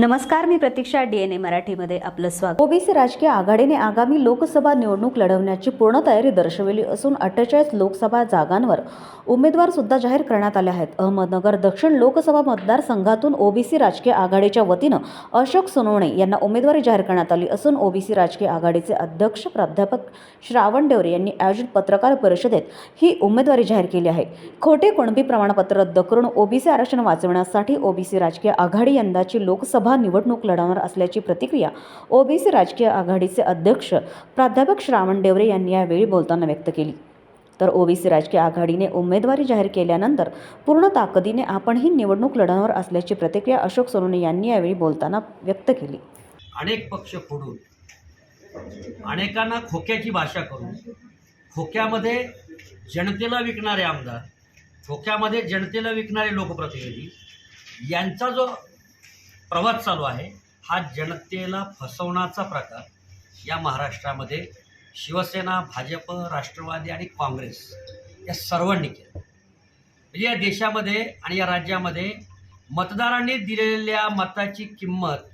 नमस्कार मी प्रतीक्षा D N ए मराठीमध्ये आपलं स्वागत. ओबीसी राजकीय आघाडीने आगामी लोकसभा निवडणूक लढवण्याची पूर्ण तयारी दर्शवली असून अठ्ठेचाळीस लोकसभा जागांवर उमेदवार सुद्धा जाहीर करण्यात आले आहेत. अहमदनगर दक्षिण लोकसभा मतदारसंघातून ओबीसी राजकीय आघाडीच्या वतीनं अशोक सोनवणे यांना उमेदवारी जाहीर करण्यात आली असून ओबीसी राजकीय आघाडीचे अध्यक्ष प्राध्यापक श्रावण डेवरे यांनी आयोजित पत्रकार परिषदेत ही उमेदवारी जाहीर केली आहे. खोटे कुणबी प्रमाणपत्र रद्द करून ओबीसी आरक्षण वाचवण्यासाठी ओबीसी राजकीय आघाडी यंदाची लोकसभा निवडणूक लढवणार असल्याची प्रतिक्रिया ओबीसी राजकीय आघाडीचे अध्यक्ष प्राध्यापक श्रावण डेवरे यांनी यावेळी बोलताना व्यक्त केली. तर ओबीसी राजकीय आघाडीने उमेदवारी जाहीर केल्यानंतर पूर्ण ताकदीने आपण ही निवडणूक लढवणार असल्याची प्रतिक्रिया अशोक सोनवणे यांनी यावेळी बोलताना व्यक्त केली. अनेक पक्ष फोडून अनेकांना खोक्याची भाषा करून खोक्यामध्ये जनतेला विकणारे आमदार खोक्यामध्ये जनतेला विकणारे लोकप्रतिनिधी यांचा जो प्रवास चालू आहे. हा जनतेला फसवण्याचा प्रकार या महाराष्ट्रामध्ये शिवसेना भाजप राष्ट्रवादी आणि काँग्रेस या सर्वांनी केलं. म्हणजे या देशामध्ये आणि या राज्यामध्ये मतदारांनी दिलेल्या मताची किंमत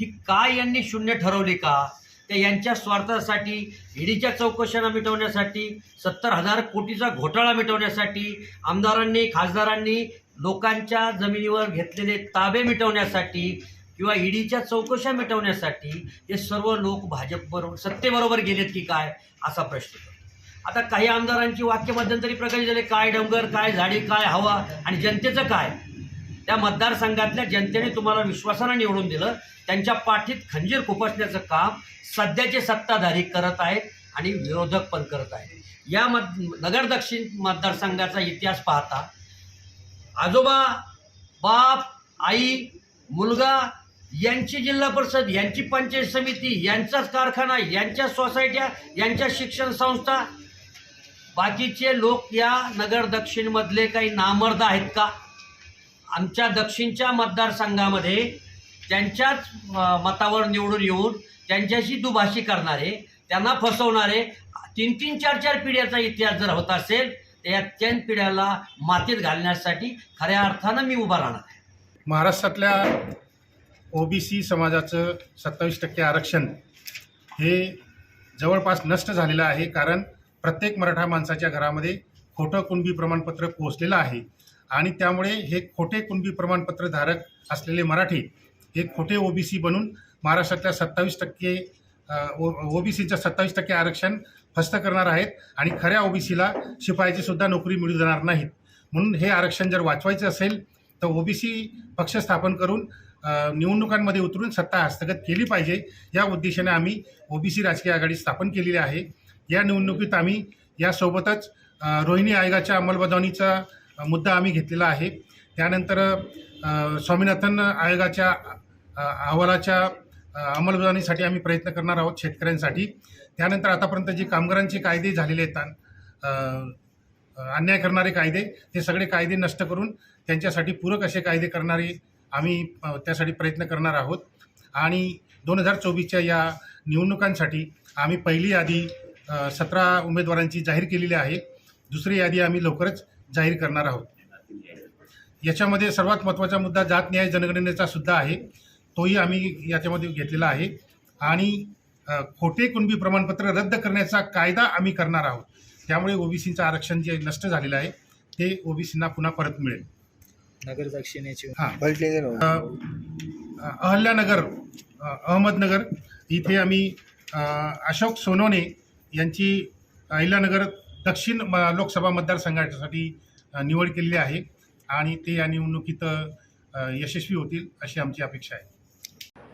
ही काय यांनी शून्य ठरवली का? ते यांच्या स्वार्थासाठी ईडीच्या चौकशांना मिटवण्यासाठी सत्तर हजार कोटीचा घोटाळा मिटवण्यासाठी आमदारांनी खासदारांनी लोकांच्या जमिनीवर घेतलेले ताबे मिटवण्यासाठी किंवा ईडीच्या चौकशा मिटवण्यासाठी हे सर्व लोक भाजपबरोबर सत्तेबरोबर गेलेत की काय असा प्रश्न आता काही आमदारांची वाक्य मध्यंतरी प्रकाशित झाले काय डोंगर काय झाडी काय हवा आणि जनतेचं काय? त्या मतदारसंघातल्या जनतेने तुम्हाला विश्वासानं निवडून दिलं त्यांच्या पाठीत खंजीर खुपसण्याचं काम सध्याचे सत्ताधारी करत आहेत आणि विरोधक पण करत आहेत. या मत नगर दक्षिण मतदारसंघाचा इतिहास पाहता आजोबा बाप आई मुलगा यांची जिल्हा परिषद यांची पंचायत समिती यांचाच कारखाना यांच्या सोसायट्या यांच्या शिक्षण संस्था. बाकीचे लोक या नगर दक्षिणमधले काही नामर्द आहेत का? आमच्या दक्षिणच्या मतदारसंघामध्ये त्यांच्याच मतावर निवडून येऊन त्यांच्याशी दुभाषी करणारे त्यांना फसवणारे तीन तीन चार चार पिढ्याचा इतिहास जर होत असेल त्या या पिढ्याला मातीत घालण्यासाठी खऱ्या अर्थानं मी उभा राहणार आहे. महाराष्ट्रातल्या ओबीसी समाजाचं सत्तावीस टक्के आरक्षण हे जवळपास नष्ट झालेलं आहे कारण प्रत्येक मराठा माणसाच्या घरामध्ये खोटं कुणबी प्रमाणपत्र पोहोचलेलं आहे आणि त्यामुळे हे खोटे कुणबी प्रमाणपत्र धारक असलेले मराठी हे खोटे ओबीसी बनून महाराष्ट्रातल्या सत्तावीस टक्के ओबीसीचं सत्तावीस टक्के आरक्षण फस्त करणार आहेत आणि खऱ्या ओबीसीला शिपायाची सुद्धा नोकरी मिळू देणार नाहीत. म्हणून हे आरक्षण जर वाचवायचं असेल तर ओबीसी पक्ष स्थापन करून निवडणुकांमध्ये उतरून सत्ता हस्तगत केली पाहिजे. या उद्देशाने आम्ही ओबीसी राजकीय आघाडी स्थापन केलेली आहे. या निवडणुकीत आम्ही यासोबतच रोहिणी आयोगाच्या अंमलबजावणीचा मुद्दा आम्ही घेतलेला आहे. त्यानंतर स्वामीनाथन आयोगाच्या अहवालाच्या अंमलबजावणीसाठी आम्ही प्रयत्न करणार आहोत शेतकऱ्यांसाठी. त्यानंतर आतापर्यंत जे कामगारांचे कायदे झालेले आहेत अन्याय करणारे कायदे ते सगळे कायदे नष्ट करून त्यांच्यासाठी पूरक असे कायदे करणारे आम्ही त्यासाठी प्रयत्न करणार आहोत. आणि दोन हजार चोवीसच्या या निवडणुकांसाठी आम्ही पहिली यादी सतरा उमेदवारांची जाहीर केलेली आहे. दुसरी यादी आम्ही लवकरच जाहीर करणार आहोत. याच्यामध्ये सर्वात महत्त्वाचा मुद्दा जात न्याय जनगणनेचा सुद्धा आहे. तोही आम्ही याच्यामध्ये घेतलेला आहे. आणि खोटे कुणबी प्रमाणपत्र रद्द करण्याचा कायदा आम्ही करणार आहोत. त्यामुळे ओबीसीचं आरक्षण जे नष्ट झालेलं आहे ते ओबीसींना पुन्हा परत मिळेल. नगर दक्षिणेची हां. अहल्यानगर अहमदनगर इथे आम्ही अशोक सोनवणे यांची अहिल्यानगर दक्षिण म- लोकसभा मतदारसंघासाठी निवड केलेली आहे. आणि ते या निवडणुकीत यशस्वी होतील अशी आमची अपेक्षा आहे.